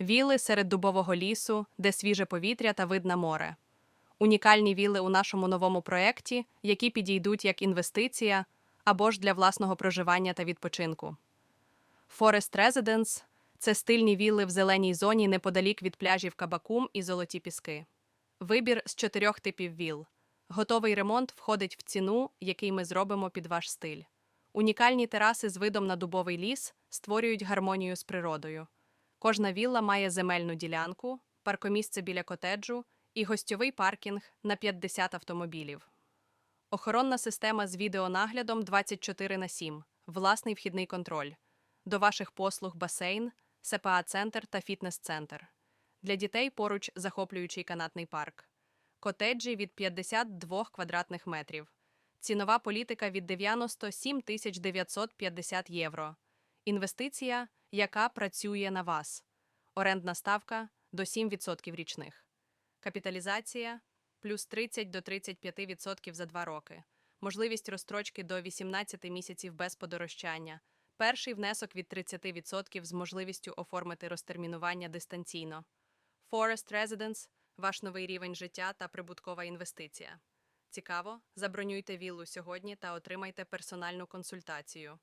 Віли серед дубового лісу, де свіже повітря та вид на море. Унікальні віли у нашому новому проєкті, які підійдуть як інвестиція або ж для власного проживання та відпочинку. Forest Residence – це стильні вілли в зеленій зоні неподалік від пляжів Кабакум і Золоті Піски. Вибір з чотирьох типів віл. Готовий ремонт входить в ціну, який ми зробимо під ваш стиль. Унікальні тераси з видом на дубовий ліс створюють гармонію з природою. Кожна вілла має земельну ділянку, паркомісце біля котеджу і гостьовий паркінг на 50 автомобілів. Охоронна система з відеонаглядом 24 на 7, власний вхідний контроль. До ваших послуг басейн, СПА-центр та фітнес-центр. Для дітей поруч захоплюючий канатний парк. Котеджі від 52 квадратних метрів. Цінова політика від 97 тисяч 950 євро. Інвестиція, яка працює на вас. Орендна ставка до 7% річних. Капіталізація плюс 30 до 35% за 2 роки. Можливість розстрочки до 18 місяців без подорожчання. Перший внесок від 30% з можливістю оформити розтермінування дистанційно. Forest Residence – ваш новий рівень життя та прибуткова інвестиція. Цікаво? Забронюйте віллу сьогодні та отримайте персональну консультацію.